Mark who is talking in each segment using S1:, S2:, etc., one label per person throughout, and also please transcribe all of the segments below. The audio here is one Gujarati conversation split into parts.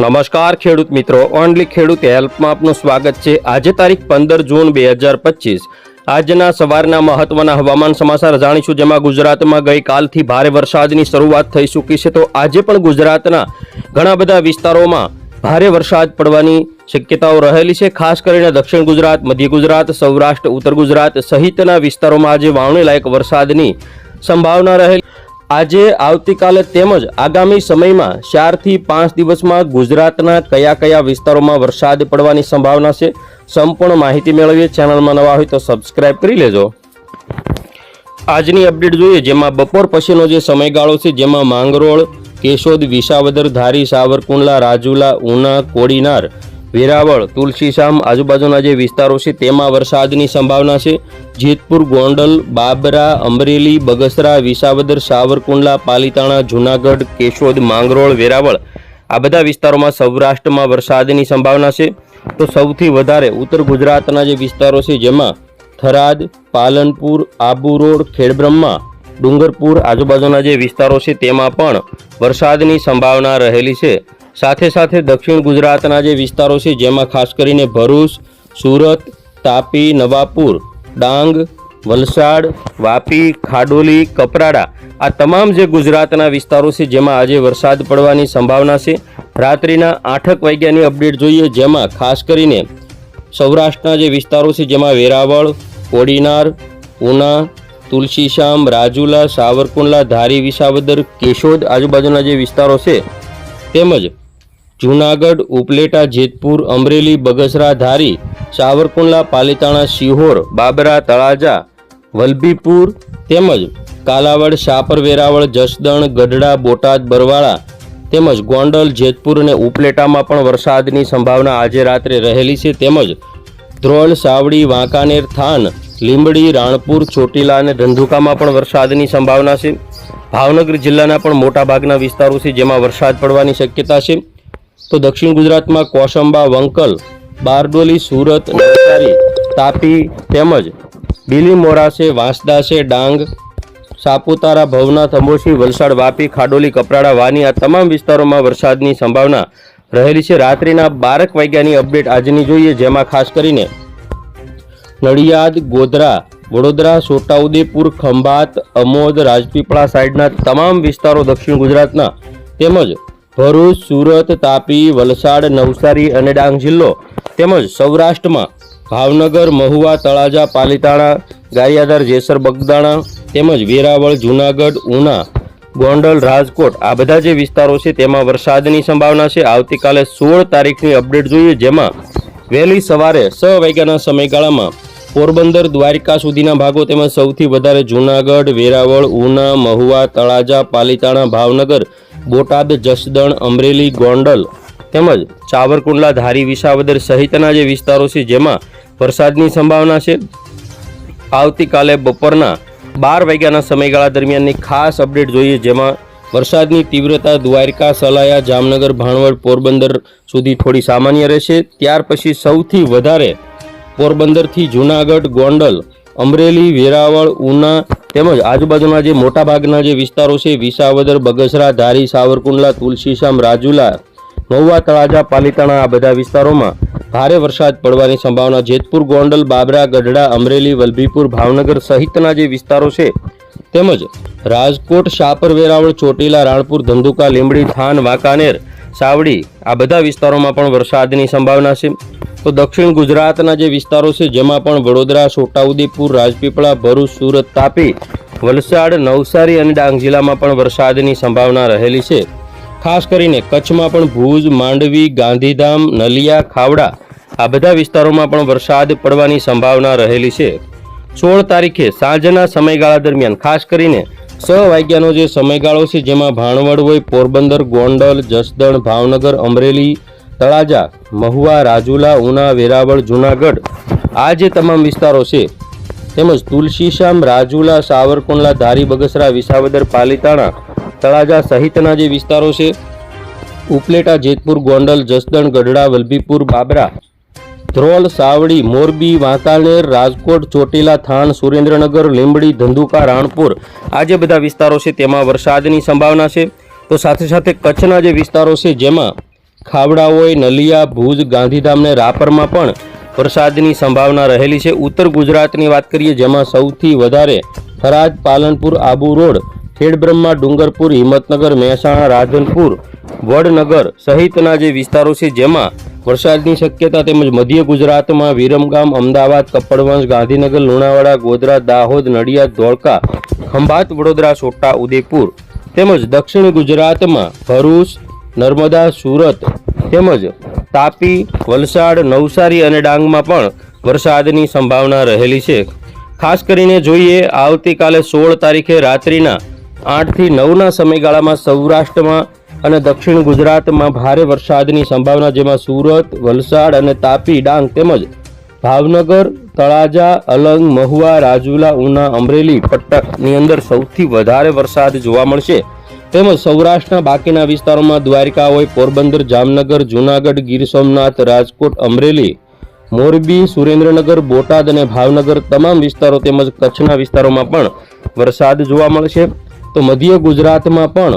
S1: નમસ્કાર ખેડૂત મિત્રો, ઓનલી ખેડૂત હેલ્પમાં આપનું સ્વાગત છે. આજે તારીખ પંદર જૂન બે હજાર પચીસ. આજના સવારના મહત્વના હવામાન સમાચાર જાણીશું, જેમાં ગુજરાતમાં ગઈકાલથી ભારે વરસાદની શરૂઆત થઈ ચૂકી છે. તો આજે પણ ગુજરાતના ઘણા બધા વિસ્તારોમાં ભારે વરસાદ પડવાની શક્યતાઓ રહેલી છે. ખાસ કરીને દક્ષિણ ગુજરાત, મધ્ય ગુજરાત, સૌરાષ્ટ્ર, ઉત્તર ગુજરાત સહિતના વિસ્તારોમાં આજે વાવણી લાયક વરસાદની સંભાવના રહેલી આજે આવતીકાલે તેમજ આગામી સમયમાં ચારથી પાંચ દિવસમાં ગુજરાતના કયા કયા વિસ્તારોમાં વરસાદ પડવાની સંભાવના છે, સંપૂર્ણ માહિતી મેળવીએ. ચેનલમાં નવા હોય તો સબસ્ક્રાઇબ કરી લેજો. આજની અપડેટ જોઈએ, જેમાં બપોર પછીનો જે સમયગાળો છે, જેમાં માંગરોળ, કેશોદ, વિસાવદર, ધારી, સાવરકુંડલા, રાજુલા, ઉના, કોડીનાર વેરાવળ, તુલસીશામ આજુબાજુના જે વિસ્તારો છે, તેમાં વરસાદની સંભાવના છે. જેતપુર, ગોંડલ, બાબરા, અમરેલી, બગસરા, વિસાવદર, સાવરકુંડલા, પાલીતાણા, જુનાગઢ, કેશોદ, માંગરોળ, વેરાવળ આ બધા વિસ્તારોમાં સૌરાષ્ટ્રમાં વરસાદની સંભાવના છે. તો સૌથી વધારે ઉત્તર ગુજરાતના જે વિસ્તારો છે, જેમાં થરાદ, પાલનપુર, આબુ રોડ, ખેડબ્રહ્મા, ડુંગરપુર આજુબાજુના જે વિસ્તારો છે, તેમાં પણ વરસાદની સંભાવના રહેલી છે. સાથે સાથે દક્ષિણ ગુજરાતના જે વિસ્તારો છે, જેમાં ખાસ કરીને ભરૂચ, સુરત, તાપી, નવાપુર, ડાંગ, વલસાડ, વાપી, ખાડોલી, કપરાડા આ તમામ જે ગુજરાતના વિસ્તારો છે, જેમાં આજે વરસાદ પડવાની સંભાવના છે. રાત્રિના આઠક વાગ્યાની અપડેટ જોઈએ, જેમાં ખાસ કરીને સૌરાષ્ટ્રના જે વિસ્તારો છે, જેમાં વેરાવળ, કોડીનાર, ઉના તુલસીશ્યામ રાજુલા, સાવરકુંડલા, ધારી, વિસાવદર, કેશોદ આજુબાજુના જે વિસ્તારો છે, તેમજ જૂનાગઢ, ઉપલેટા, જેતપુર, અમરેલી, બગસરા, ધારી, સાવરકુંડલા, પાલીતાણા, શિહોર, બાબરા, તળાજા, વલભીપુર તેમજ કાલાવડ શાપર વેરાવળ, જસદણ, ગઢડા, બોટાદ, બરવાળા તેમજ ગોંડલ, જેતપુર અને ઉપલેટામાં પણ વરસાદની સંભાવના આજે રાત્રે રહેલી છે. તેમજ ધ્રોલ, સાવડી, વાંકાનેર, થાન, લીંબડી, રાણપુર, ચોટીલા અને ધંધુકામાં પણ વરસાદની સંભાવના છે. ભાવનગર જિલ્લાના પણ મોટાભાગના વિસ્તારો છે જેમાં વરસાદ પડવાની શક્યતા છે. તો દક્ષિણ ગુજરાતમાં કોસંબા, વંકલ, બારડોલી, સુરત, નવસારી, તાપી તેમજ બીલીમોરા છે વાંસદા ડાંગ, સાપુતારા, ભવનાથ અંબોશી વલસાડ, વાપી, ખાડોલી, કપરાડા, વાની આ તમામ વિસ્તારોમાં વરસાદની સંભાવના રહેલી છે. રાત્રિના બારક વાગ્યાની અપડેટ આજની જોઈએ, જેમાં ખાસ કરીને નડિયાદ, ગોધરા, વડોદરા, છોટાઉદેપુર, ખંભાત, અમોદ, રાજપીપળા સાઈડના તમામ વિસ્તારો દક્ષિણ ગુજરાતના તેમજ ભરૂચ, સુરત, તાપી, વલસાડ, નવસારી અને ડાંગ જિલ્લો તેમજ સૌરાષ્ટ્રમાં ભાવનગર, મહુવા, તળાજા, પાલીતાણા, ગારિયાધાર, જેસર, બગદાણા તેમજ વેરાવળ, જૂનાગઢ, ઉના, ગોંડલ, રાજકોટ આ બધા જે વિસ્તારો છે તેમાં વરસાદની સંભાવના છે. આવતીકાલે સોળ તારીખની અપડેટ જોઈએ, જેમાં વહેલી સવારે છ વાગ્યાના સમયગાળામાં પોરબંદર દ્વારિકા સુધીના ભાગો તેમજ સૌથી વધારે જૂનાગઢ, વેરાવળ, ઉના, મહુવા, તળાજા, પાલીતાણા, ભાવનગર, બોટાદ, જસદણ, અમરેલી, ગોંડલ તેમજ ચાવરકુંડલા, ધારી, વિસાવદર સહિતના જે વિસ્તારો છે જેમાં વરસાદની સંભાવના છે. આવતીકાલે બપોરના બાર વાગ્યાના સમયગાળા દરમિયાનની ખાસ અપડેટ જોઈએ જેમાં વરસાદની તીવ્રતા દ્વારકા, સલાયા, જામનગર, ભાણવડ, પોરબંદર સુધી થોડી સામાન્ય રહેશે. ત્યાર પછી સૌથી વધારે પોરબંદરથી જૂનાગઢ, ગોંડલ, અમરેલી, વેરાવળ, ઉના તેમજ આજુબાજુના જે મોટાભાગના જે વિસ્તારો છે, વિસાવદર, બગસરા, ધારી, સાવરકુંડલા, તુલસીશામ, રાજુલા મહુવા તળાજા પાલીતાણા આ બધા વિસ્તારોમાં ભારે વરસાદ પડવાની સંભાવના. જેતપુર, ગોંડલ, બાબરા, ગઢડા, અમરેલી, વલભીપુર, ભાવનગર સહિતના જે વિસ્તારો છે, તેમજ રાજકોટ, શાપર, વેરાવળ, ચોટીલા, રાણપુર, ધંધુકા, લીંબડી, થાન, વાંકાનેર, સાવડી આ બધા વિસ્તારોમાં પણ વરસાદની સંભાવના છે. તો દક્ષિણ ગુજરાતના જે વિસ્તારો છે, જેમાં પણ વડોદરા, છોટાઉદેપુર, રાજપીપળા, ભરૂચ, સુરત, તાપી, વલસાડ, નવસારી અને ડાંગ જિલ્લામાં પણ વરસાદની સંભાવના રહેલી છે. ખાસ કરીને કચ્છમાં પણ ભુજ, માંડવી, ગાંધીધામ, નલિયા, ખાવડા આ બધા વિસ્તારોમાં પણ વરસાદ પડવાની સંભાવના રહેલી છે. સોળ તારીખે સાંજના સમયગાળા દરમિયાન ખાસ કરીને છ વાગ્યાનો જે સમયગાળો છે, જેમાં ભાણવડ હોય, પોરબંદર, ગોંડલ, જસદણ, ભાવનગર, અમરેલી તળાજા, મહુવા, રાજુલા, ઉના, વેરાવળ, જૂનાગઢ આ જે તમામ વિસ્તારો છે, તેમજ તુલસીશામ, રાજુલા, સાવરકુંડલા, ધારી બગસરા, વિસાવદર, પાલીતાણા, તળાજા સહિતના જે વિસ્તારો છે, ઉપલેટા, જેતપુર, ગોંડલ, જસદણ, ગઢડા, વલભીપુર, બાબરા, ધ્રોલ, સાવડી, મોરબી, વાંકાનેર, રાજકોટ, ચોટીલા થાન સુરેન્દ્રનગર, લીંબડી, ધંધુકા, રાણપુર આ જે બધા વિસ્તારો છે, તેમાં વરસાદની સંભાવના છે. તો સાથે સાથે કચ્છના જે વિસ્તારો છે, જેમાં ખાવડા હોય નલિયા, ભુજ ગાંધીધામને રાપરમાં પણ વરસાદની સંભાવના રહેલી છે. ઉત્તર ગુજરાતની વાત કરીએ, જેમાં સૌથી વધારે થરાદ, પાલનપુર, આબુ રોડ, ખેડબ્રહ્મા, ડુંગરપુર, હિંમતનગર, મહેસાણા, રાધનપુર, વડનગર સહિતના જે વિસ્તારો છે, જેમાં વરસાદની શક્યતા તેમજ મધ્ય ગુજરાતમાં વિરમગામ, અમદાવાદ, કપડવંશ, ગાંધીનગર, લુણાવાડા, ગોધરા, દાહોદ, નડિયાદ, ધોળકા, ખંભાત, વડોદરા, છોટા, ઉદેપુર તેમજ દક્ષિણ ગુજરાતમાં ભરૂચ નર્મદા, સુરત તેમજ તાપી, વલસાડ, નવસારી અને ડાંગમાં પણ વરસાદની સંભાવના રહેલી છે. ખાસ કરીને જોઈએ, આવતીકાલે સોળ તારીખે રાત્રિના આઠથી નવના સમયગાળામાં સૌરાષ્ટ્રમાં અને દક્ષિણ ગુજરાતમાં ભારે વરસાદની સંભાવના, જેમાં સુરત, વલસાડ અને તાપી, ડાંગ તેમજ ભાવનગર, તળાજા, અલંગ, મહુવા, રાજુલા, ઉના, અમરેલી પટ્ટકની અંદર સૌથી વધારે વરસાદ જોવા મળશે. તેમજ સૌરાષ્ટ્રના બાકીના વિસ્તારોમાં દ્વારકા હોય પોરબંદર, જામનગર, જૂનાગઢ, ગીર સોમનાથ, રાજકોટ, અમરેલી, મોરબી, સુરેન્દ્રનગર, બોટાદ અને ભાવનગર તમામ વિસ્તારો તેમજ કચ્છના વિસ્તારોમાં પણ વરસાદ જોવા મળશે. તો મધ્ય ગુજરાતમાં પણ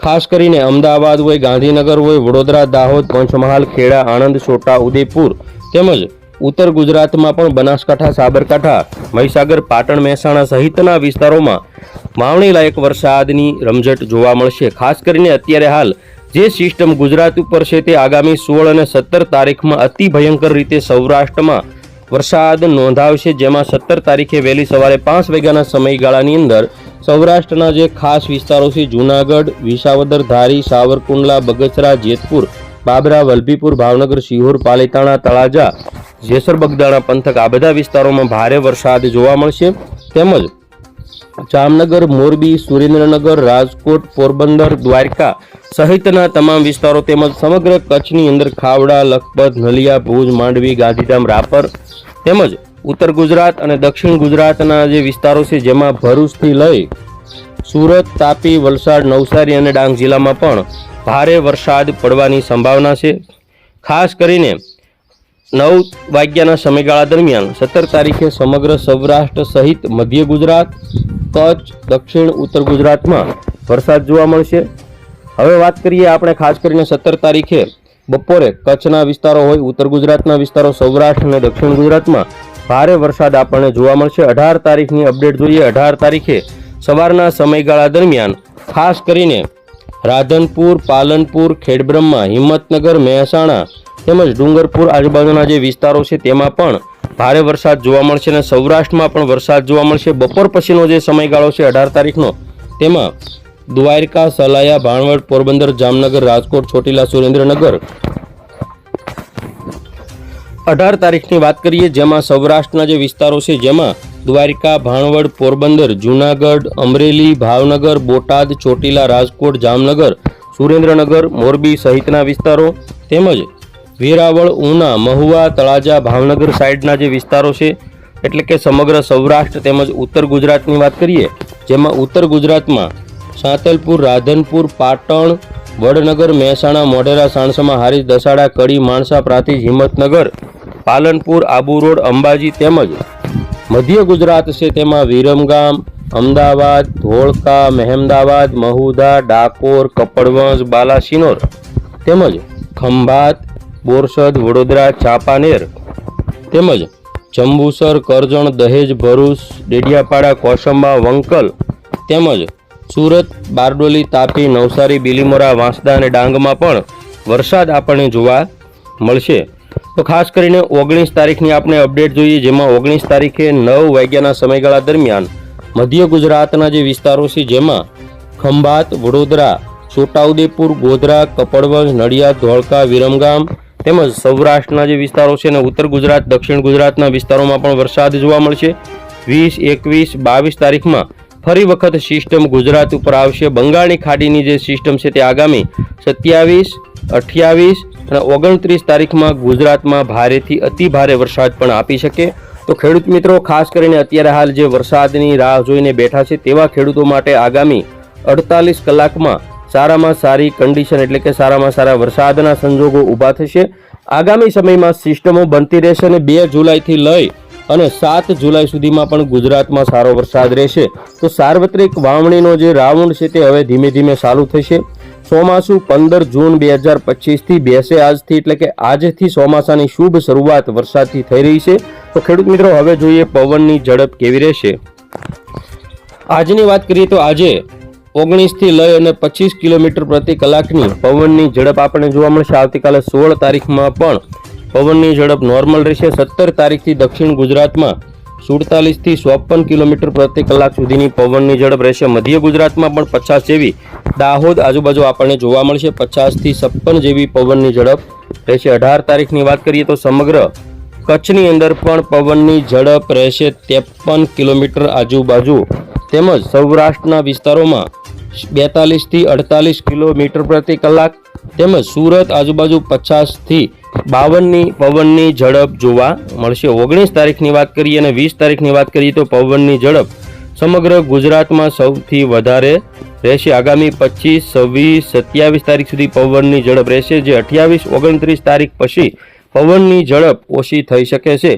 S1: ખાસ કરીને અમદાવાદ હોય, ગાંધીનગર હોય, વડોદરા, દાહોદ, પંચમહાલ, ખેડા, આણંદ, છોટા ઉદેપુર તેમજ ઉત્તર ગુજરાતમાં પણ બનાસકાંઠા, સાબરકાંઠા, મહીસાગર, પાટણ, મહેસાણા સહિતના વિસ્તારોમાં માવણી લાયક વરસાદની રમઝટ જોવા મળશે. ખાસ કરીને અત્યારે હાલ જે સિસ્ટમ ગુજરાત ઉપર છે તે આગામી સોળ અને સત્તર તારીખમાં અતિ ભયંકર રીતે સૌરાષ્ટ્રમાં વરસાદ નોંધાવશે, જેમાં સત્તર તારીખે વહેલી સવારે પાંચ વાગ્યાના સમયગાળાની અંદર સૌરાષ્ટ્રના જે ખાસ વિસ્તારો છે જૂનાગઢ, વિસાવદર, ધારી, સાવરકુંડલા, બગસરા, જેતપુર, બાબરા, વલભીપુર, ભાવનગર, શિહોર, પાલીતાણા, તળાજા, જેસર, બગદાણા પંથક આ બધા વિસ્તારોમાં ભારે વરસાદ જોવા મળશે. તેમજ જામનગર, મોરબી, સુરેન્દ્રનગર, રાજકોટ, પોરબંદર, દ્વારકા સહિતના તમામ વિસ્તારો તેમજ સમગ્ર કચ્છની અંદર ખાવડા, લખપત, નલિયા, ભુજ, માંડવી, ગાંધીધામ, રાપર તેમજ ઉત્તર ગુજરાત અને દક્ષિણ ગુજરાતના જે વિસ્તારો છે જેમાં ભરૂચથી લઈ સુરત, તાપી, વલસાડ, નવસારી અને ડાંગ જિલ્લામાં પણ ભારે વરસાદ પડવાની સંભાવના છે. ખાસ કરીને નવ વાગ્યાના સમયગાળા દરમિયાન સત્તર તારીખે સમગ્ર સૌરાષ્ટ્ર સહિત મધ્ય ગુજરાત કચ્છ, દક્ષિણ, ઉત્તર ગુજરાતમાં વરસાદ જોવા મળશે. હવે વાત કરીએ આપણે ખાસ કરીને સત્તર તારીખે બપોરે કચ્છના વિસ્તારો હોય, ઉત્તર ગુજરાતના વિસ્તારો, સૌરાષ્ટ્ર અને દક્ષિણ ગુજરાતમાં ભારે વરસાદ આપણને જોવા મળશે. અઢાર તારીખની અપડેટ જોઈએ. અઢાર તારીખે સવારના સમયગાળા દરમિયાન ખાસ કરીને રાધનપુર, પાલનપુર, ખેડબ્રહ્મા, હિંમતનગર, મહેસાણા તેમજ ડુંગરપુર આજુબાજુના જે વિસ્તારો છે, તેમાં પણ ભારે વરસાદ જોવા મળશે અને સૌરાષ્ટ્રમાં પણ વરસાદ જોવા મળશે. બપોર પછીનો જે સમયગાળો છે, અઢાર તારીખનો, તેમાં દ્વારકા, સલાયા, ભાણવડ, પોરબંદર, જામનગર, રાજકોટ, ચોટીલા, સુરેન્દ્રનગર અઢાર તારીખની વાત કરીએ, જેમાં સૌરાષ્ટ્રના જે વિસ્તારો છે, જેમાં દ્વારકા, ભાણવડ, પોરબંદર, જૂનાગઢ, અમરેલી, ભાવનગર, બોટાદ, ચોટીલા, રાજકોટ, જામનગર, સુરેન્દ્રનગર, મોરબી સહિતના વિસ્તારો, તેમજ વેરાવળ, ઉના, મહુવા, તળાજા, ભાવનગર સાઈડના જે વિસ્તારો છે, એટલે કે સમગ્ર સૌરાષ્ટ્ર તેમજ ઉત્તર ગુજરાતની વાત કરીએ, જેમાં ઉત્તર ગુજરાતમાં સાંતલપુર, રાધનપુર, પાટણ, વડનગર, મહેસાણા, મોઢેરા, સાણસમા હારીજ, દસાડા, કડી, માણસા, પ્રાંતિજ, હિંમતનગર, પાલનપુર, આબુ રોડ, અંબાજી તેમજ મધ્ય ગુજરાત છે તેમાં વિરમગામ, અમદાવાદ, ધોળકા, મહેમદાવાદ, મહુદા, ડાકોર કપડવંશ બાલાસિનોર તેમજ ખંભાત બોરસદ, વડોદરા ચાપાનેર તેમજ જંબુસર, કરજણ, દહેજ, ભરૂચ, ડેડિયાપાડા, કોસંબા, વંકલ. તેમજ સુરત, બારડોલી, તાપી, નવસારી, બિલીમોરા, વાંસદા અને ડાંગમાં પણ વરસાદ આપણને જોવા મળશે. તો ખાસ કરીને ઓગણીસ તારીખની આપણે અપડેટ જોઈએ, જેમાં ઓગણીસ તારીખે નવ વાગ્યાના સમયગાળા દરમિયાન મધ્ય ગુજરાતના જે વિસ્તારો છે, જેમાં ખંભાત, વડોદરા, છોટાઉદેપુર, ગોધરા, કપડવંજ, નડિયાદ, ધોળકા, વિરમગામ તેમજ સૌરાષ્ટ્રના જે વિસ્તારો છે અને ઉત્તર ગુજરાત, દક્ષિણ ગુજરાતના વિસ્તારોમાં પણ વરસાદ જોવા મળશે. વીસ, એકવીસ, બાવીસ તારીખમાં ફરી વખત સિસ્ટમ ગુજરાત ઉપર આવશે. બંગાળની ખાડીની જે સિસ્ટમ છે તે આગામી સત્યાવીસ, અઠ્યાવીસ અને ઓગણત્રીસ તારીખમાં ગુજરાતમાં ભારેથી અતિ ભારે વરસાદ પણ આપી શકે. તો ખેડૂત મિત્રો, ખાસ કરીને અત્યારે હાલ જે વરસાદની રાહ જોઈને બેઠા છે તેવા ખેડૂતો માટે આગામી અડતાલીસ કલાકમાં સારામાં સારી કન્ડિશન એટલે કે સારામાં સારા વરસાદના સંજોગો ઊભા થશે. આગામી સમયમાં સિસ્ટમો બનતી રહેશે અને બે જુલાઈથી લઈ અને સાત જુલાઈ સુધીમાં પણ ગુજરાતમાં સારો વરસાદ રહેશે. તો સાર્વત્રિક વાવણીનો જે રાઉન્ડ છે તે હવે ધીમે ધીમે ચાલુ થશે. ચોમાસું પંદર જૂન બે હજાર પચીસથી બેસે આજથી એટલે કે આજથી ચોમાસાની શુભ શરૂઆત વરસાદથી થઈ રહી છે. તો ખેડૂત મિત્રો, હવે જોઈએ પવનની ઝડપ કેવી રહેશે. આજની વાત કરીએ તો આજે ઓગણીસથી લઈ અને પચીસ કિલોમીટર પ્રતિ કલાકની પવનની ઝડપ આપણને જોવા મળશે. આવતીકાલે સોળ તારીખમાં પણ પવનની ઝડપ નોર્મલ રહેશે. સત્તર તારીખથી દક્ષિણ ગુજરાતમાં સુડતાલીસથી ચોપન કિલોમીટર પ્રતિ કલાક સુધીની પવનની ઝડપ રહેશે. મધ્ય ગુજરાતમાં પણ પચાસ જેવી દાહોદ આજુબાજુ આપણને જોવા મળશે. પચાસથી છપ્પન જેવી પવનની ઝડપ રહેશે. અઢાર તારીખની વાત કરીએ તો સમગ્ર કચ્છની અંદર પણ પવનની ઝડપ રહેશે. ત્રેપન કિલોમીટર આજુબાજુ તેમજ સૌરાષ્ટ્રના વિસ્તારોમાં બેતાલીસથી અડતાલીસ કિલોમીટર પ્રતિ કલાક તેમજ સુરત આજુબાજુ પચાસથી બાવનની પવનની ઝડપ જોવા મળશે. ઓગણીસ તારીખની વાત કરીએ અને વીસ તારીખની વાત કરીએ તો પવનની ઝડપ સમગ્ર ગુજરાતમાં સૌથી વધારે રહેશે. આગામી પચીસ, છવ્વીસ, સત્યાવીસ તારીખ સુધી પવનની ઝડપ રહેશે, જે અઠ્યાવીસ, ઓગણત્રીસ તારીખ પછી પવનની ઝડપ ઓછી થઈ શકે છે.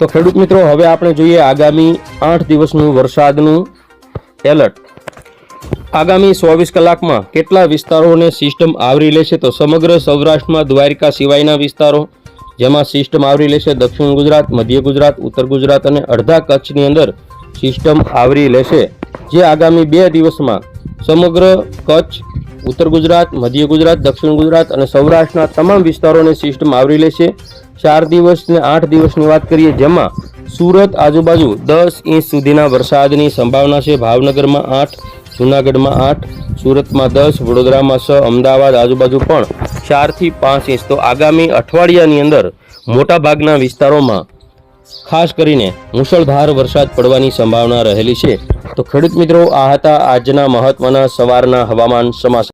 S1: તો ખેડૂત મિત્રો, હવે આપણે જોઈએ આગામી આઠ દિવસનું વરસાદનું એલર્ટ. આગામી ચોવીસ કલાકમાં કેટલા વિસ્તારોને સિસ્ટમ આવરી લેશે તો સમગ્ર સૌરાષ્ટ્રમાં દ્વારિકા સિવાયના વિસ્તારો, જેમાં સિસ્ટમ આવરી લેશે દક્ષિણ ગુજરાત, મધ્ય ગુજરાત, ઉત્તર ગુજરાત અને અડધા કચ્છની અંદર સિસ્ટમ આવરી લેશે. જે આગામી બે દિવસમાં સમગ્ર કચ્છ, ઉત્તર ગુજરાત, મધ્ય ગુજરાત, દક્ષિણ ગુજરાત અને સૌરાષ્ટ્રના તમામ વિસ્તારોને સિસ્ટમ આવરી લેશે. ચાર દિવસ ને આઠ દિવસની વાત કરીએ જેમાં સુરત આજુબાજુ દસ ઇંચ સુધીના વરસાદની સંભાવના છે. ભાવનગરમાં આઠ, જૂનાગઢમાં આઠ, સુરતમાં દસ, વડોદરામાં છ, અમદાવાદ આજુબાજુ પણ ચારથી પાંચ ઇંચ. તો આગામી અઠવાડિયાની અંદર મોટાભાગના વિસ્તારોમાં ખાસ કરીને મુશળધાર વરસાદ પડવાની સંભાવના રહેલી છે. તો ખેડૂત મિત્રો, આ હતા આજના મહત્વના સવારના હવામાન સમાચાર.